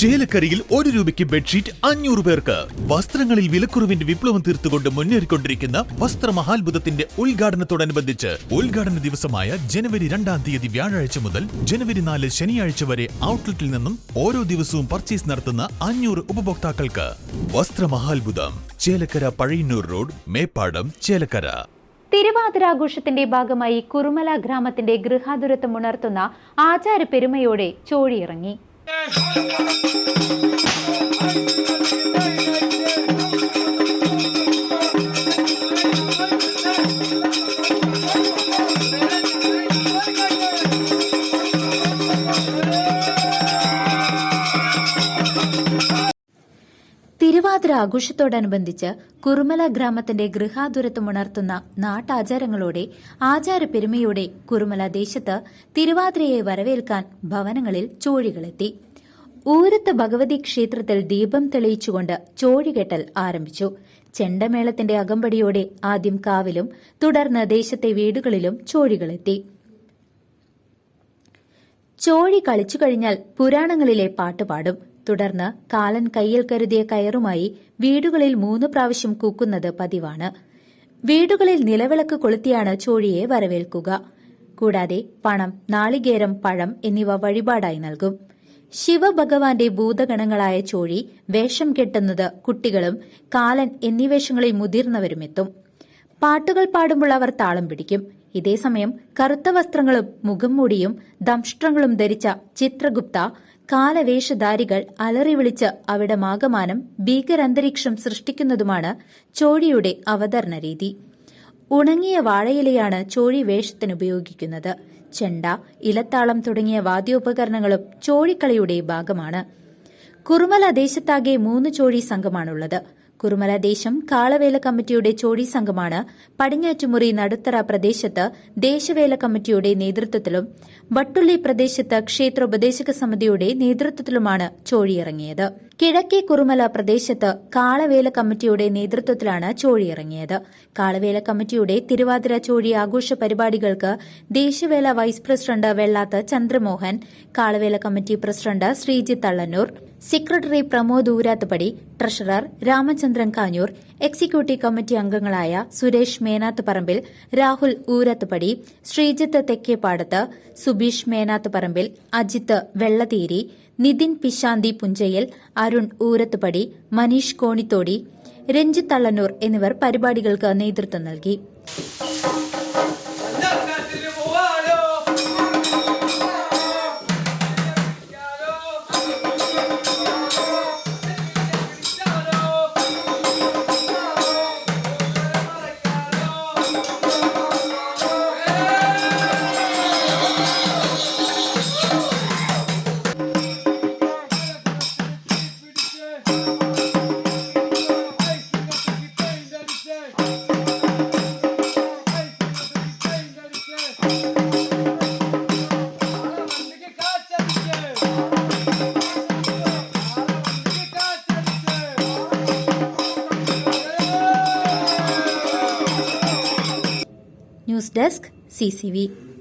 ചേലക്കരയിൽ ഒരു രൂപയ്ക്ക് ബെഡ്ഷീറ്റ് അഞ്ഞൂറ് പേർക്ക്. വസ്ത്രങ്ങളിൽ വിലക്കുറവിന്റെ വിപ്ലവം തീർത്തുകൊണ്ട് മുന്നേറിക്കൊണ്ടിരിക്കുന്ന വസ്ത്രമഹാത്ഭുതത്തിന്റെ ഉദ്ഘാടനത്തോടനുബന്ധിച്ച് ഉദ്ഘാടന ദിവസമായ ജനുവരി രണ്ടാം തീയതി വ്യാഴാഴ്ച മുതൽ ജനുവരി നാല് ശനിയാഴ്ച വരെ ഔട്ട്ലെറ്റിൽ നിന്നും ഓരോ ദിവസവും പർച്ചേസ് നടത്തുന്ന അഞ്ഞൂറ് ഉപഭോക്താക്കൾക്ക്. വസ്ത്രമഹാത്ഭുതം ചേലക്കര പഴയന്നൂർ റോഡ് മേപ്പാടം ചേലക്കര. തിരുവാതിരാഘോഷത്തിന്റെ ഭാഗമായി കുറുമല ഗ്രാമത്തിന്റെ ഗൃഹാതുരത്വം ഉണർത്തുന്ന ആചാര പെരുമയോടെ ചോഴിയിറങ്ങി തിരുവാതിര ആഘോഷത്തോടനുബന്ധിച്ച് കുറുമല ഗ്രാമത്തിന്റെ ഗൃഹാതുരത്വം ഉണർത്തുന്ന നാട്ടാചാരങ്ങളോടെ ആചാരപ്പെരുമയോടെ കുറുമല ദേശത്ത് തിരുവാതിരയെ വരവേൽക്കാൻ ഭവനങ്ങളിൽ ചോഴികളെത്തി. ഊരത്ത് ഭഗവതി ക്ഷേത്രത്തിൽ ദീപം തെളിയിച്ചുകൊണ്ട് ചോഴികെട്ടൽ ആരംഭിച്ചു. ചെണ്ടമേളത്തിന്റെ അകമ്പടിയോടെ ആദ്യം കാവിലും തുടർന്ന് ദേശത്തെ വീടുകളിലും ചോഴികളെത്തി. ചോഴി കളിച്ചു കഴിഞ്ഞാൽ പുരാണങ്ങളിലെ പാട്ടുപാടും തുടർന്ന് കാലൻ കയ്യിൽ കരുതിയ കയറുമായി വീടുകളിൽ മൂന്ന് പ്രാവശ്യം കൂക്കുന്നത് പതിവാണ്. വീടുകളിൽ നിലവിളക്ക് കൊളുത്തിയാണ് ചോഴിയെ വരവേൽക്കുക. കൂടാതെ പണം നാളികേരം പഴം എന്നിവ വഴിപാടായി നൽകും. ശിവഭഗവാന്റെ ഭൂതഗണങ്ങളായ ചോഴി വേഷം കെട്ടുന്നത് കുട്ടികളും കാലൻ എന്നീ വേഷങ്ങളിൽ മുതിർന്നവരും എത്തും പാട്ടുകൾ പാടുമ്പോൾ അവർ താളം പിടിക്കും. ഇതേസമയം കറുത്ത വസ്ത്രങ്ങളും മുഖം മൂടിയും ദംഷ്ട്രങ്ങളും ധരിച്ച ചിത്രഗുപ്ത കാലവേഷധാരികൾ അലറി വിളിച്ച് അവിടെ മാഗമാനം ഭീകരന്തരീക്ഷം സൃഷ്ടിക്കുന്നതുമാണ് ചോഴിയുടെ അവതരണ രീതി ഉണങ്ങിയ വാഴയിലയാണ് ചോഴി വേഷത്തിന് ഉപയോഗിക്കുന്നത് ചെണ്ട ഇലത്താളം തുടങ്ങിയ വാദ്യോപകരണങ്ങളും ചോഴിക്കളിയുടെ ഭാഗമാണ്. കുറുമല ദേശത്താകെ മൂന്ന് ചോഴി സംഘമാണുള്ളത്. കുറുമല ദേശം കാളവേല കമ്മിറ്റിയുടെ ചോഴി സംഘമാണ്. പടിഞ്ഞാറ്റുമുറി നടുത്തറ പ്രദേശത്ത് ദേശവേല കമ്മിറ്റിയുടെ നേതൃത്വത്തിലും വട്ടുള്ളി പ്രദേശത്ത് ക്ഷേത്രോപദേശക സമിതിയുടെ നേതൃത്വത്തിലുമാണ് ചോഴിയിറങ്ങിയത്. കിഴക്കേ കുറുമല പ്രദേശത്ത് കാളവേല കമ്മിറ്റിയുടെ നേതൃത്വത്തിലാണ് ചോഴിയിറങ്ങിയത്. കാളവേല കമ്മിറ്റിയുടെ തിരുവാതിര ചോഴി ആഘോഷ പരിപാടികൾക്ക് ദേശവേല vice president Vellath Chandramohan Kalavela committee president Sreejith Thallannur secretary Pramod Oorathupadi treasurer Ramachandran Kanjoor executive committee അംഗങ്ങളായ സുരേഷ് മേനാത്ത് പറമ്പിൽ രാഹുൽ ഊരാത്തുപടി ശ്രീജിത്ത് തെക്കേപ്പാടത്ത് സുബീഷ് മേനാത്ത് പറമ്പിൽ അജിത്ത് വെള്ളതീരി നിതിൻ പിശാന്തി പുഞ്ചയിൽ അരുൺ ഊരത്തുപടി മനീഷ് കോണിത്തോടി രഞ്ജിത്ത് തള്ളന്നൂർ എന്നിവർ പരിപാടികൾക്ക് നേതൃത്വം നൽകി. డెస్క్ సిసివి